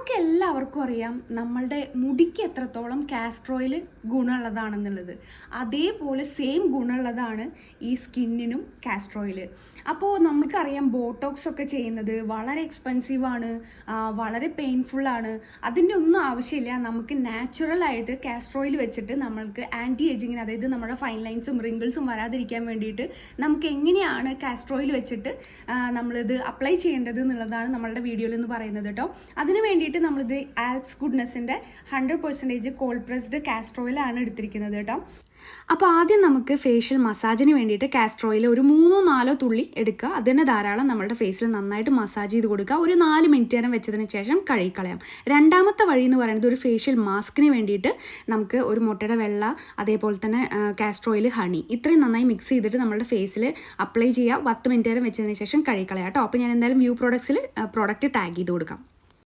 നമുക്ക് എല്ലാവർക്കും അറിയാം നമ്മളുടെ മുടിക്ക് എത്രത്തോളം കാസ്ട്രോയിൽ ഗുണമുള്ളതാണെന്നുള്ളത്. അതേപോലെ സെയിം ഗുണമുള്ളതാണ് ഈ സ്കിന്നിനും കാസ്ട്രോയിൽ അപ്പോൾ നമുക്കറിയാം ബോട്ടോക്സ് ഒക്കെ ചെയ്യുന്നത് വളരെ എക്സ്പെൻസീവ് ആണ് വളരെ പെയിൻഫുള്ളാണ് അതിന്റെ ഒന്നും ആവശ്യമില്ല. നമുക്ക് നാച്ചുറലായിട്ട് കാസ്റ്റർ ഓയിൽ വെച്ചിട്ട് നമ്മൾക്ക് ആന്റി ഏജിങ്ങിന് അതായത് നമ്മുടെ ഫൈൻ ലൈൻസും റിങ്കിൾസും വരാതിരിക്കാൻ വേണ്ടിയിട്ട് നമുക്ക് എങ്ങനെയാണ് കാസ്ട്രോയിൽ വെച്ചിട്ട് നമ്മളിത് അപ്ലൈ ചെയ്യേണ്ടത് എന്നുള്ളതാണ് നമ്മളുടെ വീഡിയോയിൽ എന്ന് പറയുന്നത് കേട്ടോ അതിന് വേണ്ടിയിട്ട് നമ്മളിത് Alps ഗുഡ്നെസ്സിന്റെ hundred percentage cold pressed castor ഓയിലാണ് എടുത്തിരിക്കുന്നത് കേട്ടോ. അപ്പോൾ ആദ്യം നമുക്ക് ഫേഷ്യൽ മസാജിന് വേണ്ടിയിട്ട് കാസ്റ്റർ ഓയിൽ ഒരു മൂന്നോ നാലോ തുള്ളി എടുക്കുക. അതിന് ധാരാളം നമ്മുടെ ഫേസിൽ നന്നായിട്ട് മസാജ് ചെയ്ത് കൊടുക്കുക. ഒരു നാല് മിനിറ്റ് നേരം വെച്ചതിന് ശേഷം കഴുകിക്കളയാം. രണ്ടാമത്തെ വഴി എന്ന് പറയുന്നത് ഒരു ഫേഷ്യൽ മാസ്കിന് വേണ്ടിയിട്ട് നമുക്ക് ഒരു മുട്ടയുടെ വെള്ള അതേപോലെ തന്നെ കാസ്റ്റർ ഓയിൽ ഹണി ഇത്രയും നന്നായി മിക്സ് ചെയ്തിട്ട് നമ്മുടെ ഫേസിൽ അപ്ലൈ ചെയ്യുക. പത്ത് മിനിറ്റ് നേരം വെച്ചതിന് ശേഷം കഴുകിക്കളയാം കേട്ടോ. അപ്പോൾ ഞാൻ എന്തായാലും വ്യൂ പ്രോഡക്ട്സിൽ പ്രോഡക്റ്റ് ടാഗ് ചെയ്ത് കൊടുക്കാം.